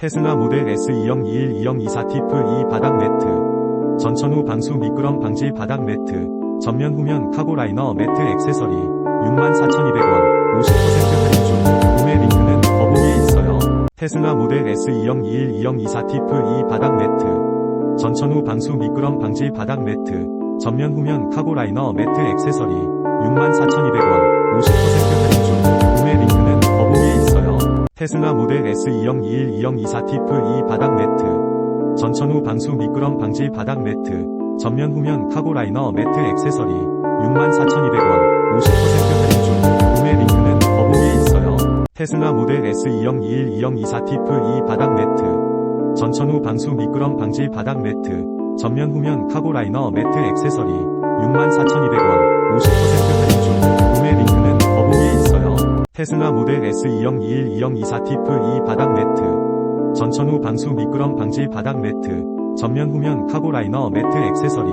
테슬라 모델 S 2021 2024 티프 2 바닥 매트. 전천 후 방수 미끄럼 방지 바닥 매트. 전면 후면 카고 라이너 매트 액세서리. 64,200원. 50% 할인 중. 구매 링크는 더보기에 있어요. 테슬라 모델 S 2021 2024 티프 2 바닥 매트. 전천 후 방수 미끄럼 방지 바닥 매트. 전면 후면 카고 라이너 매트 액세서리. 64,200원. 테슬라 모델 S 2021 2024 티프 2 바닥 매트. 전천 후 방수 미끄럼 방지 바닥 매트. 전면 후면 카고 라이너 매트 액세서리. 64,200원. 50% 할인 중. 구매 링크는 더보기에 있어요. 테슬라 모델 S 2021 2024 티프 2 바닥 매트. 전천 후 방수 미끄럼 방지 바닥 매트. 전면 후면 카고 라이너 매트 액세서리. 64,200원. 50% 테슬라 모델 S 2021 2024 티프 2 바닥 매트. 전천 후 방수 미끄럼 방지 바닥 매트. 전면 후면 카고 라이너 매트 액세서리.